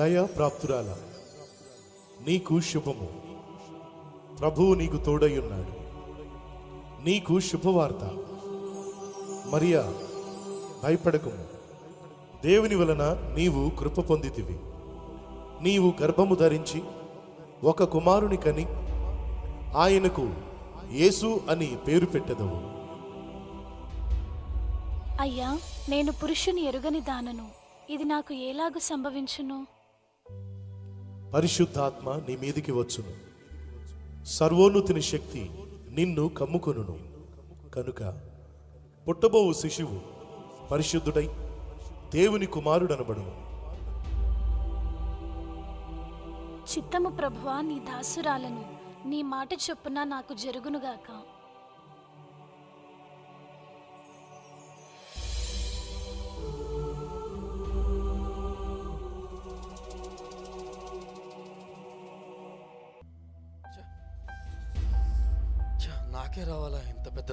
దయాప్రాప్తురాల నీకు శుభము. ప్రభువు నీకు తోడై ఉన్నాడు. నీకు శుభవార్త. మరియా భయపడకుము. దేవుని వలన నీవు కృప పొందితివి. నీవు గర్భము ధరించి ఒక కుమారుని కని ఆయనకు యేసు అని పేరు పెట్టదవు. అయ్యా నేను పురుషుని ఎరుగని దానను. ఇది నాకు ఎలాగూ సంభవించును? పరిశుద్ధాత్మ నీ మీదికి వచ్చును. సర్వోన్నతిని శక్తి నిన్ను కమ్ముకొనును. కనుక పుట్టబోవు శిశువు పరిశుద్ధుడై దేవుని కుమారుడనబడు చిత్తము ప్రభువా నీ దాసురాలను నీ మాట చొప్పున నాకు జరుగునుగాక.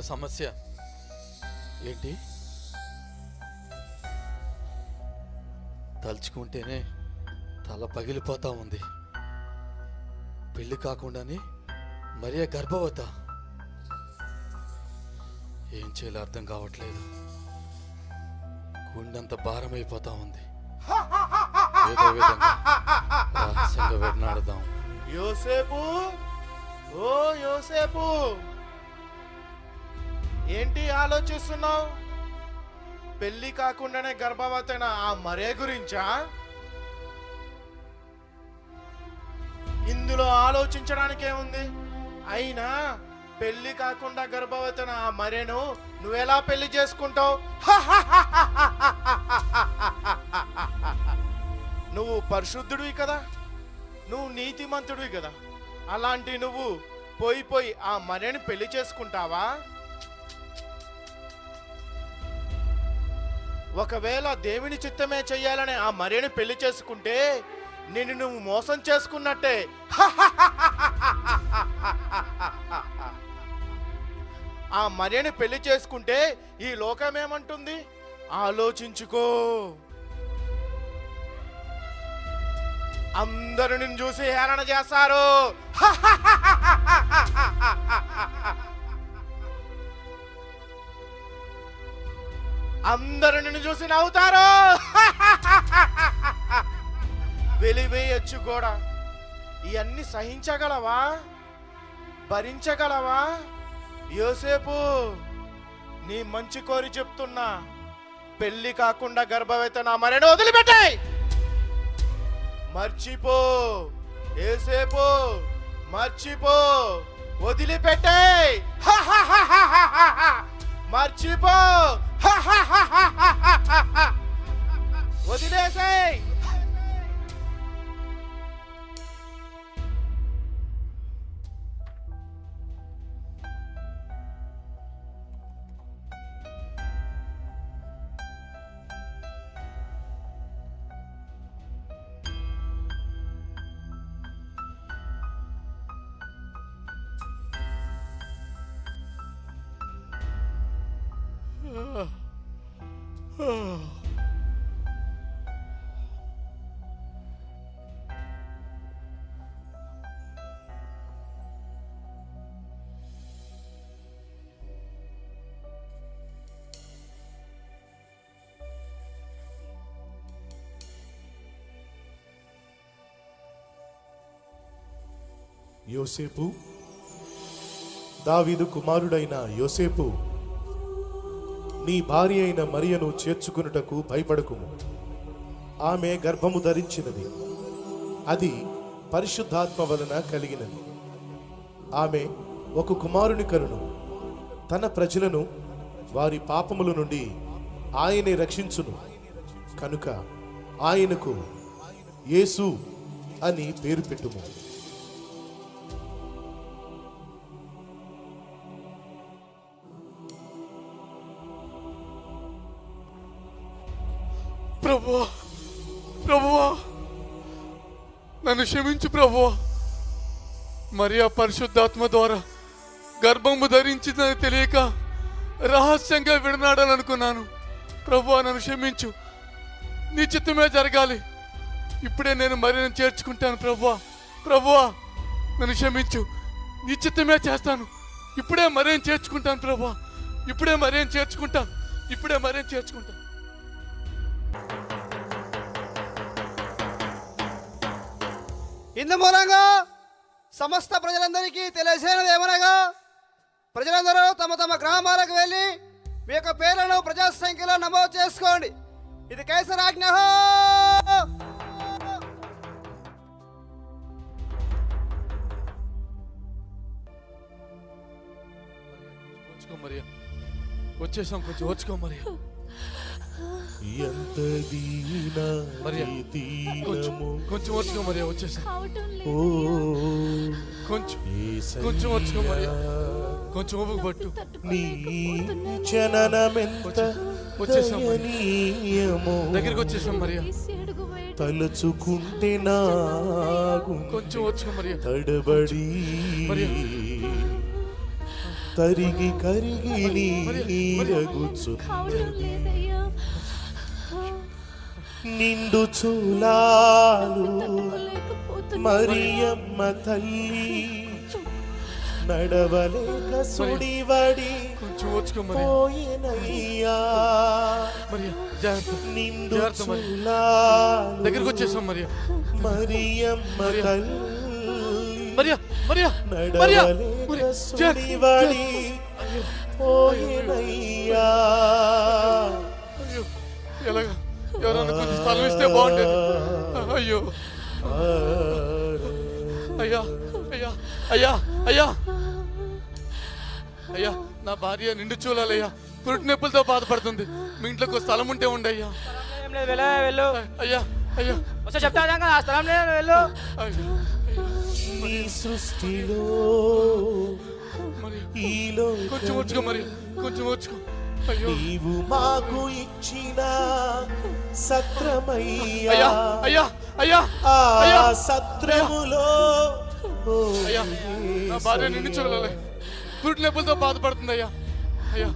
సమస్య ఏంటి? తలుచుకుంటేనే తల పగిలిపోతా ఉంది. పెళ్ళి కాకుండానే మరియ గర్భవత. ఏం చేయాలో అర్థం కావట్లేదు. గుండెంత అయిపోతా ఉంది. ఏదో విధంగా రహస్యంగా వెన్నాడదాం యోసేపు! ఓ యోసేపు! ఏంటి ఆలోచిస్తున్నావు? పెళ్ళి కాకుండానే గర్భవతైన ఆ మరే గురించా? ఇందులో ఆలోచించడానికి ఏముంది అయినా పెళ్ళి కాకుండా గర్భవతైన ఆ మరేను నువ్వెలా పెళ్ళి చేసుకుంటావు? నువ్వు పరిశుద్ధుడివి కదా. నువ్వు నీతిమంతుడివి కదా. అలాంటి నువ్వు పోయి పోయి ఆ మరేని పెళ్ళి చేసుకుంటావా? ఒకవేళ దేవుని చిత్తమే చెయ్యాలని ఆ మరియని పెళ్ళి చేసుకుంటే నిన్ను నువ్వు మోసం చేసుకున్నట్టే. ఆ మరియని పెళ్ళి చేసుకుంటే ఈ లోకం ఏమంటుంది ఆలోచించుకో. అందరూ నిన్ను చూసి హేళన చేస్తారు. అందరు నిన్ను చూసి నవ్వుతారు. వెలివేయచ్చు కూడా ఇవన్నీ సహించగలవా? భరించగలవా? యోసేపు నీ మంచి కోరి చెప్తున్నా. పెళ్ళి కాకుండా గర్భవతి నా మరేను వదిలిపెట్టాయి మర్చిపో ఏసేపు మర్చిపో వదిలిపెట్టాయి మర్చిపో వదిలేసేయ్ యోసేపు. దావీదు కుమారుడైన యోసేపు నీ భార్య అయిన మరియను చేర్చుకునుటకు భయపడకుము. ఆమె గర్భము ధరించినది. అది పరిశుద్ధాత్మ వలన కలిగినది. ఆమె ఒక కుమారుని కరును తన ప్రజలను వారి పాపముల నుండి ఆయనే రక్షించును. కనుక ఆయనకు యేసు అని పేరు పెట్టుము. ప్రభువా ప్రభువా నన్ను క్షమించు ప్రభువా మరి ఆ పరిశుద్ధాత్మ ద్వారా గర్భము ధరించిందని తెలియక రహస్యంగా విడనాడాలనుకున్నాను. ప్రభువా నన్ను క్షమించు. నీ చిత్తమే జరగాలి. ఇప్పుడే నేను మరియను చేర్చుకుంటాను ప్రభువా ప్రభువా నన్ను క్షమించు. నీ చిత్తమే చేస్తాను. ఇప్పుడే మరేం చేర్చుకుంటాను ప్రభువా ఇప్పుడే మరేం చేర్చుకుంటాను. ఇప్పుడే మరేం చేర్చుకుంటాను. ఇందు మూలంగా సమస్త ప్రజలందరికీ తెలియజేయడం ఏమనగా ప్రజలందరూ తమ తమ గ్రామాలకు వెళ్ళి మీ యొక్క పేర్లను ప్రజా సంఖ్యలో నమోదు చేసుకోండి. ఇది కైసరాజ్ఞ ఆజ్ఞ. వచ్చేసాం కొంచెం వచ్చుకో మరియా. ఎంత దీన మరియా కొంచెం వచ్చుకో మరియా వచ్చేసాం. కావటం ఓ లేదు కొంచెం యేసయ్యా. కొంచెం వచ్చుకో మరియా. కొంచెం ఓపిక పట్టు. నీ జననమెంత వచ్చేసాం మరి. దగ్గరికి వచ్చేసాం తలుచుకుంటే నాగు కొంచెం వచ్చుకో మరియా. తడబడి. తరిగి కరిగి మరియా. నిండు చూలాలు మరియమ్మ తల్లి నడవలేక సుడివడి పోయినయ్యా. నిండు జాగ్రత్త చూలాలు దగ్గరికి వచ్చేసాం మరియా మరియమ్మ తల్లి మరియా మరియా నడవలేక మరియా సుడివడి పోయినయ్యా. అయ్యా అయ్యా. అయ్యా నా భార్య నిండు చూడాలయ్యా పురుటి నొప్పులతో బాధపడుతుంది. మీ ఇంట్లోకి ఒక స్థలం ఉంటే ఉండయ్యా. ఏం లేదు వెళ్ళు వెళ్ళు. అయ్యా అయ్యా. వస్తే చెప్తా కదా ఆ స్థలం వెళ్ళు. సృష్టిలో కొంచెం వచ్చుకో మరి కొంచెం వచ్చుకో అయ్యో. నీవు మాకు ఇచ్చిన సత్రమయ్యా. అయ్యా అయ్యా అయ్యా. ఆ సత్రములో అయ్యా నా భార్య నిన్ను చూడాలి పురుటి నొప్పులతో బాధపడుతుంది అయ్యా అయ్యా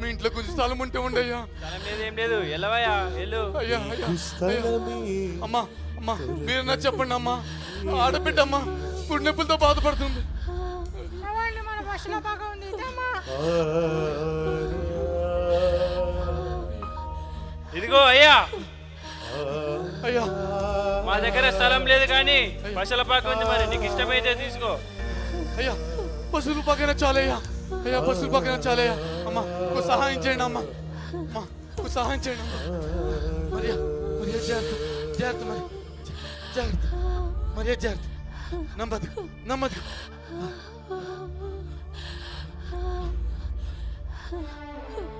మీ ఇంట్లో కొంచెం స్థలం ఉంటే ఉండయ్యా. లేదు ఏం లేదు. వెళ్ళవయ్యా వెళ్ళు. అయ్యా అయ్యా అమ్మా అమ్మా మీరన్నా చెప్పండి అమ్మా. ఆడబిడ్డ అమ్మా పురుటి నొప్పులతో బాధపడుతుంది ఇదిగో అయ్యా. అయ్యా మా దగ్గర స్థలం లేదు కానీ పశుల పాక ఉంది మరి నీకు ఇష్టమైతే తీసుకో. అయ్యా పశువులు పక్కన చాలయ్యా. అయ్యా పశువులు పక్కన చాలయ్యా. అమ్మా ఒక సహాయం చేయండి అమ్మా. అమ్మా ఒక సహాయం చేయండి అమ్మా. మరియా మరియా జాగ్రత్త జాగ్రత్త మరి. జాగ్రత్త మరియా జాగ్రత్త. నమ్మదు నమ్మదు సల్మాన్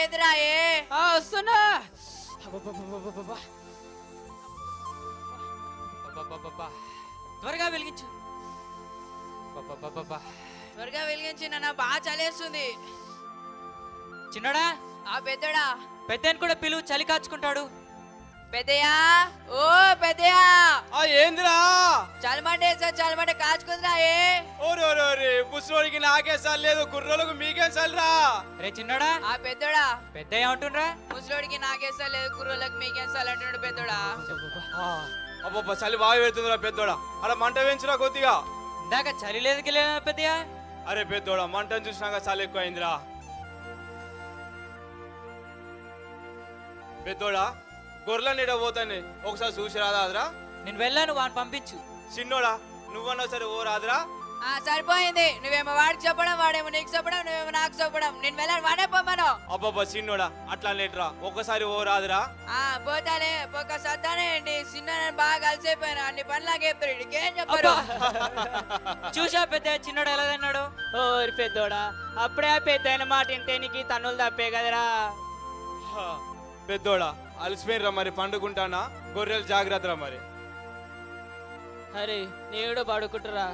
ఏ? వస్తున్నా. త్వరగా వెలిగించు. త్వరగా వెలిగించి నన్ను బాగా చలేస్తుంది. చిన్నడా? ఆ పెద్దడా? పెద్దని కూడా పిలువు చలి కాచుకుంటాడు. పెద్దయా ఓ పెద్దయా ఆ ఏందిరా? చలమంటే సార్ చలమంటే కాచుకుందిరా ఏ. ఓరోరోరే ముసలోడికి నాకేం సార్ లేదు కుర్రోళ్ళకు మీకేం సార్రా రే చిన్నడా? ఆ పెద్దోడా. పెద్ద ఏమంటుండ్రా ముసలోడికి నాకేసా లేదు కుర్రోళ్ళకి మీకేం సార్ అంటున్నాడు పెద్దోడా. అబ్బబ్బా చలి బాగా పెడుతుందిరా పెద్దోడా. అలా మంట వేయించురా కొద్దిగా. ఇందాక చలి లేదు లేదా పెద్దయా అరే పెద్దోడా మంటను చూసినాక చలి ఎక్కువ అయిందిరా పెద్దోడా గొర్రెల నీడ పోతాను ఒకసారి చూసి రాదాదిరా? నేను వెళ్ళాను వాడిని పంపించు. చిన్నోడా నువ్వన్నా సరే ఓ రాదురా? ఆ సరిపోయింది. నువ్వేమో వాడికి చెప్పడం వాడేమో నీకు చెప్పడం నువ్వేమో నాకు చెప్పడం. నేను వెళ్ళాను వాడే పొమ్మను. అబ్బబ్బా చిన్నోడా అట్లా లేటరా ఒక్కసారి ఓ రాదురా? ఆ పోతాలే ఒక సత్తానే అండి. చిన్న నేను బాగా కలిసిపోయాను అన్ని పనులాగా ఇంకేం చెప్పరు? చూసా పెద్ద చిన్నోడు ఎలా తిన్నాడు? ఓరి పెద్దోడా అప్పుడే పెద్ద మాట వింటే నీకు తన్నులు తప్పే కదరా. పెద్దోడా అలసిపోయినరా మరి పండుకుంటానా గొర్రెలు జాగ్రత్తరా మరి అరే నేడు పడుకుంటురా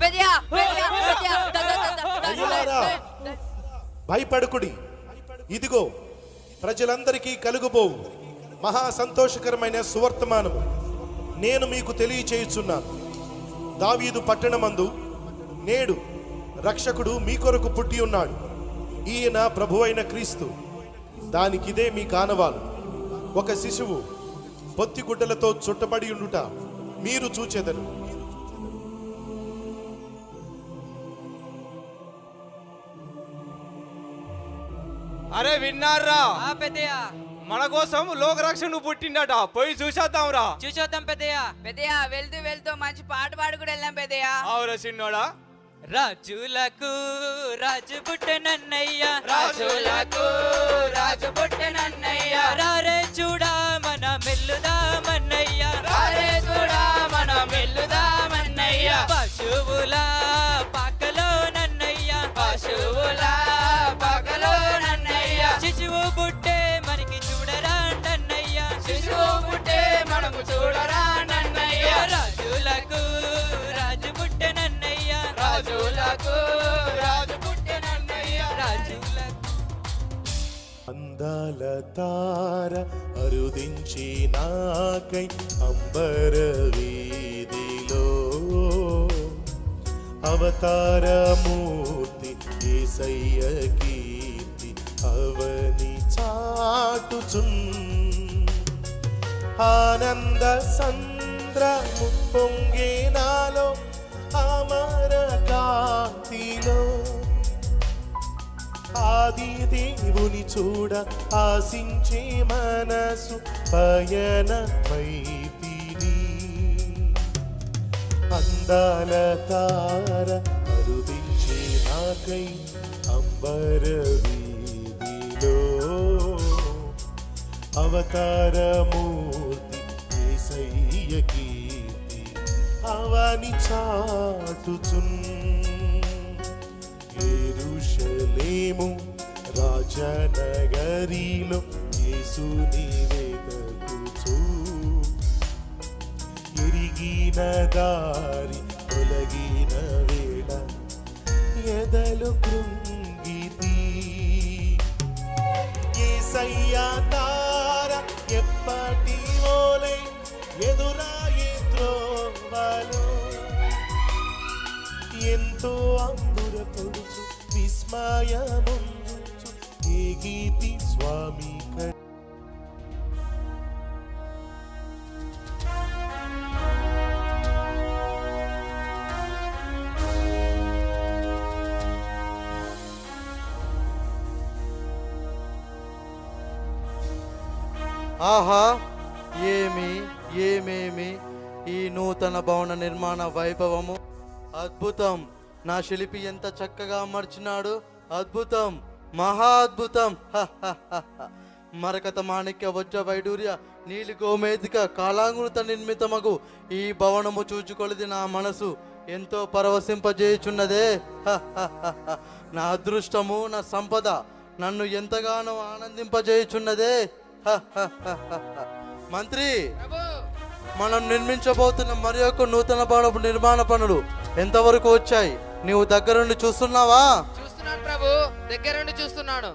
పెద్దయా పెద్దయా పెద్దయా ద, ద, ద, ద, ద, అయ్యలారా. ద, ద. భయపడకుడి ఇదిగో ప్రజలందరికీ కలుగుబోవు మహా సంతోషకరమైన సువర్తమానము. నేను మీకు తెలియచేయుచున్నాను. దావీదు పట్టణమందు నేడు రక్షకుడు మీ కొరకు పుట్టి ఉన్నాడు. ఈయన ప్రభువైన క్రీస్తు. దానికిదే మీ కానవాలు. ఒక శిశువు పొత్తిగుడ్డలతో చుట్టబడి ఉండుట మీరు చూచెదరు. అరే విన్నారా? మన కోసం లోకరక్షణ పుట్టిండట. పోయి చూసేద్దాం రా చూసొద్దాం పెద్దయ్య. పెద్దయా వెళ్తూ వెళ్తూ మంచి పాట పాడుకుని వెళ్ళాం పెద్దయా ఆవురా సిన్నోడా రాజులకు రాజు పుట్టనన్నయ్య రాజులకు రాజు పుట్టినన్నయ్య రారే చూడా మన మెల్లుదామన్నయ్య రారే చూడా మనం వెళ్దామన్నయ్య పశువుల పాకలో నన్నయ్య. పశువుల పగలో నన్నయ్య. శిశువు పుట్టే పుట్టే మనము చూడరా నన్నయ్య. రాజులకు రాజు పుట్టే నన్నయ్య. రాజులకు రాజు పుట్టే నన్నయ్య. రాజులకు అందాల తార అరుదించి నాకై అంబర వీధిలో. అవతారమూర్తి ఏసయ్య కీర్తి అవని చాటుచున్న ఆనంద సంద్రము పొంగే నాలో అమర కాంతిలో. ఆది దేవుని చూడ ఆశించే మనసు పయనమైతిని అందాల తార అరుదించే నాకై అంబర వీధిలో. అవతారమూర్తి ఏసయ్య కీర్తి అవని చాటుచున్. ఏరుషలేము రాజనగరిలో యేసుని వెతకుచు ఎరిగిన దారి తొలగిన వేళ ఎదలు కృంగితి పొడుచు విస్మయముందుచు ఏ గీతి స్వామి ఆహా ఏమి ఏమేమి ఈ నూతన భవన నిర్మాణ వైభవము? అద్భుతం. నా శిల్పి ఎంత చక్కగా అమర్చినాడు. అద్భుతం. మహా అద్భుతం. మరకత మాణిక్య వజ్ర వైడూర్య నీలి గోమేదిక కాలాంగుత నిర్మితమగు ఈ భవనము చూచుకొలిది నా మనసు. ఎంతో పరవశింపజేయుచున్నదే. నా అదృష్టము నా సంపద నన్ను ఎంతగానో ఆనందింపజేయుచున్నదే. మంత్రి మనం నిర్మించబోతున్న మరి యొక్క నూతన భవనపు నిర్మాణ పనులు ఎంతవరకు వచ్చాయి? నీవు దగ్గరుండి చూస్తున్నావా? చూస్తున్నాను ప్రభు దగ్గరుండి చూస్తున్నాను.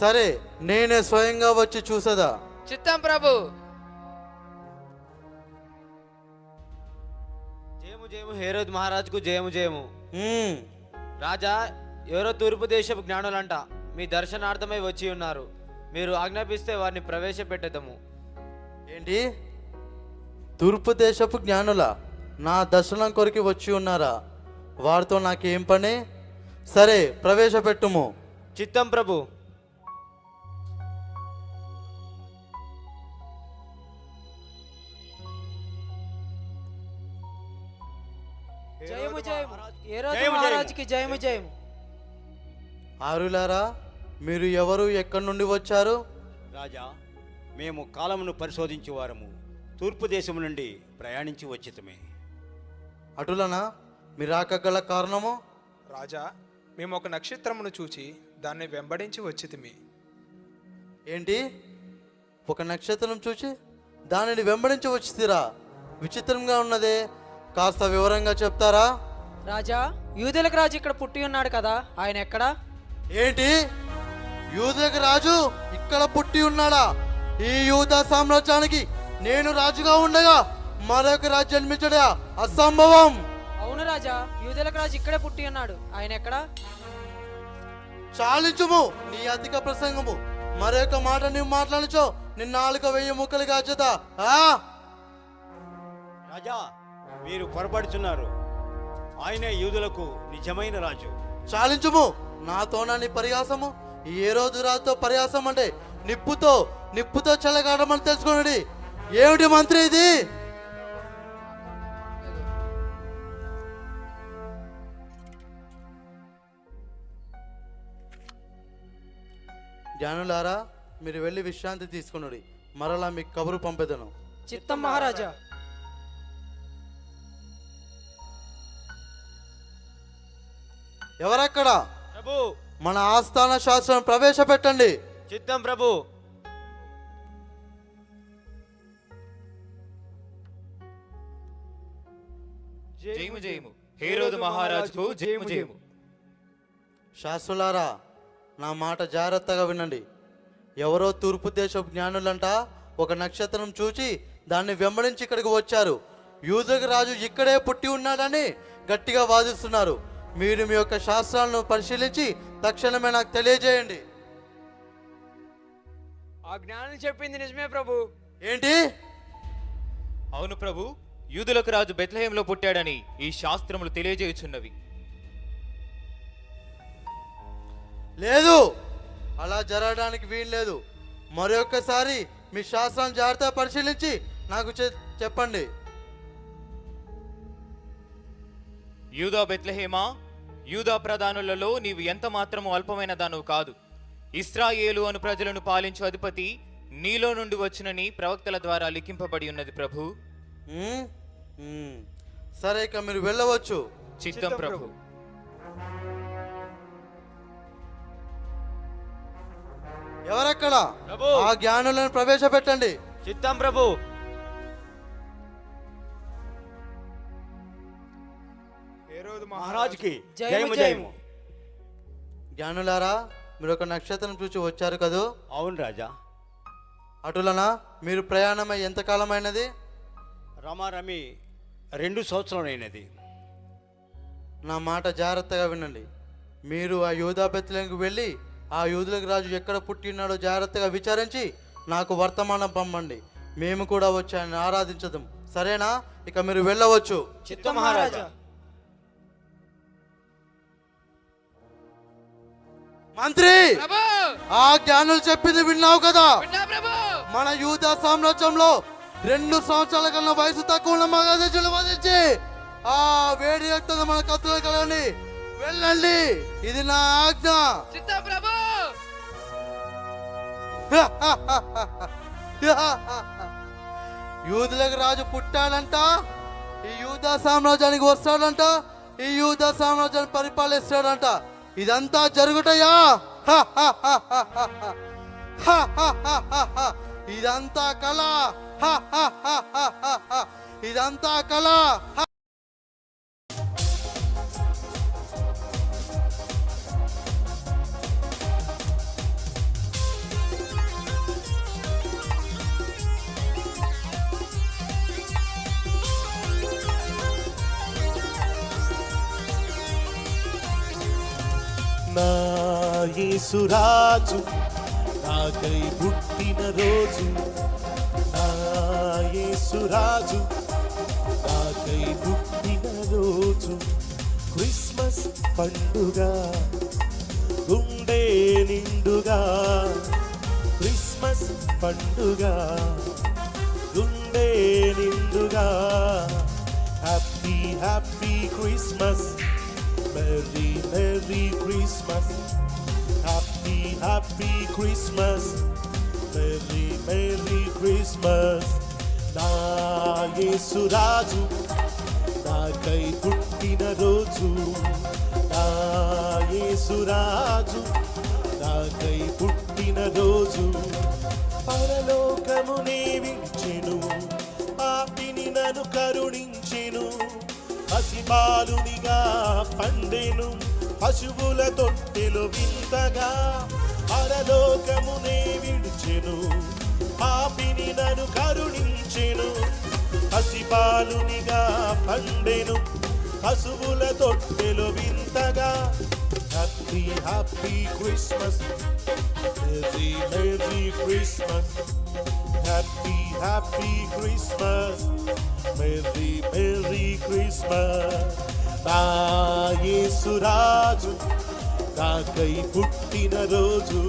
సరే నేనే స్వయంగా వచ్చి చూసదా? చిత్తం ప్రభు. జయము జయము హేరోద్ మహారాజుకు జయము జయము. రాజా ఎవరో తూర్పు దేశపు జ్ఞానులంట మీ దర్శనార్థమై వచ్చి ఉన్నారు. మీరు ఆజ్ఞాపిస్తే వారిని ప్రవేశపెట్టదము. ఏంటి? తూర్పు దేశపు జ్ఞానుల? నా దర్శనం కొరికి వచ్చి ఉన్నారా? వారితో నాకేం పని? సరే ప్రవేశపెట్టుము. చిత్తం ప్రభు. జయము జయము. ఏ రోజు జయము, మహారాజుకి జయము జయము. ఆరులారా మీరు ఎవరు ఎక్కడి నుండి వచ్చారు? రాజా మేము కాలమును పరిశోధించే వారము. తూర్పు దేశం నుండి ప్రయాణించి వచ్చితమే. అటులనా? మీరు రాకగల కారణము? రాజా మేము ఒక నక్షత్రమును చూచి దాన్ని వెంబడించి వచ్చితిమి. ఏంటి? ఒక నక్షత్రం చూచి దానిని వెంబడించి వచ్చిరా విచిత్రంగా ఉన్నదే. కాస్త వివరంగా చెప్తారా? రాజా యూదులకు రాజు ఇక్కడ పుట్టి ఉన్నాడు కదా ఆయన ఎక్కడా? ఏంటి? యూదక రాజు ఇక్కడ పుట్టి ఉన్నాడా? ఈ యూద సామ్రాజ్యానికి నేను రాజుగా ఉండగా మరొక రాజు జన్మించడా అసంభవం. అవును రాజా యూదులకు రాజు ఇక్కడే పుట్టి ఉన్నాడు ఆయన ఎక్కడా? చాలించుము నీ అధిక ప్రసంగము. మరొక మాట నీవు మాట్లాడచో నిన్న నాలుక వెయ్యి ముక్కలుగా చేత ఆ? రాజా మీరు పొరపడుచున్నారు. ఆయనే యూదులకు నిజమైన రాజు. చాలించుము నాతోనా నీ పరిహాసము ఏ రోజు రాజుతో పరిహాసం అంటే నిప్పుతో నిప్పుతో చెలగాడమని తెలుసుకోండి ఏమిటి మంత్రి ఇది? జ్ఞానులారా మీరు వెళ్ళి విశ్రాంతి తీసుకున్నది మరలా మీకు కబురు పంపెదను. చిత్తం మహారాజా. ఎవరక్కడ? ప్రభు. మన ఆస్థాన శాస్త్రం ప్రవేశపెట్టండి. చిత్తం ప్రభు. జయము జయము. హేరోదు మహారాజుకు జయము జయము. శాస్త్రులారా నా మాట జాగ్రత్తగా వినండి. ఎవరో తూర్పు దేశపు జ్ఞానులంట ఒక నక్షత్రం చూచి దాన్ని వెంబడించి ఇక్కడికి వచ్చారు. యూదులకు రాజు ఇక్కడే పుట్టి ఉన్నాడని గట్టిగా వాదిస్తున్నారు. మీరు మీ యొక్క శాస్త్రాలను పరిశీలించి తక్షణమే నాకు తెలియజేయండి. ఆ జ్ఞానం చెప్పింది నిజమే ప్రభు. ఏంటి? అవును ప్రభు యూదులకు రాజు బెత్లహేంలో పుట్టాడని ఈ శాస్త్రములు తెలియజేయుచున్నవి. లేదు. అలా జరగడానికి వీలు లేదు మరొకసారి మీ శాస్త్రాన్ని జాగ్రత్తగా పరిశీలించి నాకు చెప్పండి. యూదా బెత్లహేమా యూదా ప్రధానులలో నీవు ఎంత మాత్రము అల్పమైన దానవు కాదు. ఇస్రాయేలు అను ప్రజలను పాలించు అధిపతి నీలో నుండి వచ్చినని ప్రవక్తల ద్వారా లిఖింపబడి ఉన్నది ప్రభు. సరే ఇక మీరు వెళ్ళవచ్చు. చిత్తం ప్రభు. ఎవరక్కడ? ప్రభు. ఆ జ్ఞానులను ప్రవేశపెట్టండి. చిత్తం ప్రభు. మహారాజుకి జయము, జయము జ్ఞానులారా మీరు ఒక నక్షత్రం చూసి వచ్చారు కదూ? అవును రాజా. అటులనా మీరు ప్రయాణమై ఎంతకాలమైనది రమారమి రెండు సంవత్సరాలైనది నా మాట జాగ్రత్తగా వినండి. మీరు ఆ బెత్తులకు వెళ్ళి ఆ యూదులకు రాజు ఎక్కడ పుట్టినాడో జాగ్రత్తగా విచారించి నాకు వర్తమానం పంపండి. మేము కూడా వచ్చి ఆయన ఆరాధించదాం. సరేనా? ఇక మీరు వెళ్ళవచ్చు. చిత్తం మహారాజా. మంత్రి! ఆ జ్ఞానులు చెప్పింది విన్నావు కదా? మన యూదా సామ్రాజ్యంలో రెండు సంవత్సరాల కన్నా వయసు తక్కువ ఉన్న మగధజులు వధించి ఆ వేడి రక్తం మన కత్తులు కలండి వెళ్ళండి. ఇది నా ఆజ్ఞ. యూదులకు రాజు పుట్టాడంట ఈ యూదా సామ్రాజ్యానికి వస్తాడంట ఈ యూదా సామ్రాజ్యాన్ని పరిపాలిస్తాడంట ఇదంతా జరుగుటయా ఇదంతా కళ హ, హ. ఇదంతా కళ యేసురాజు నాకై పుట్టిన రోజు. నా యేసురాజు నాకై పుట్టిన రోజు. క్రిస్మస్ పండుగ గుండె నిండుగా. క్రిస్మస్ పండుగ గుండె నిండుగా. Happy happy Christmas. Merry merry Christmas. Happy Christmas merry merry Christmas నా యేసురాజు నాకై పుట్టిన రోజు. నా యేసురాజు నాకై పుట్టిన రోజు. పరలోకము విడిచెను పాపిని నన్ను కరుణించెను. పసిబాలునిగా పండెను. పశువుల తొట్టెలు వింతగా పరలోకమునే విడిచెను. పాపిని నన్ను కరుణించెను. పసిపాలునిగా పండెను. పశువుల తొట్టెలు వింతగా happy happy Christmas. Merry merry Christmas. Happy happy Christmas. Merry merry Christmas. Yesuraju నాకై పుట్టిన రోజు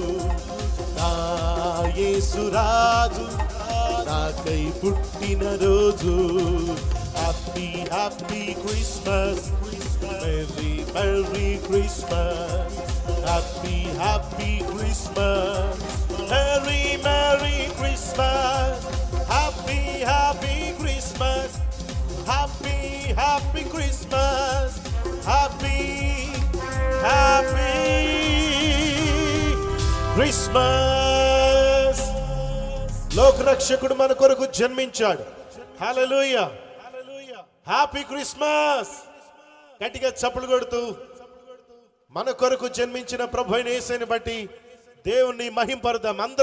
నా యేసురాజు నాకై పుట్టిన రోజు happy happy Christmas merry merry Christmas happy happy Christmas merry merry Christmas happy happy Christmas Happy, happy Christmas Happy, happy Christmas లోకరక్షకుడు మన కొరకు జన్మించాడు. హల్లెలూయ హ్యాపీ క్రిస్మస్ గట్టిగా చప్పులు కొడుతూ మన కొరకు జన్మించిన ప్రభు అయిన బట్టి దేవుణ్ణి మహింపరుదాం. అందరూ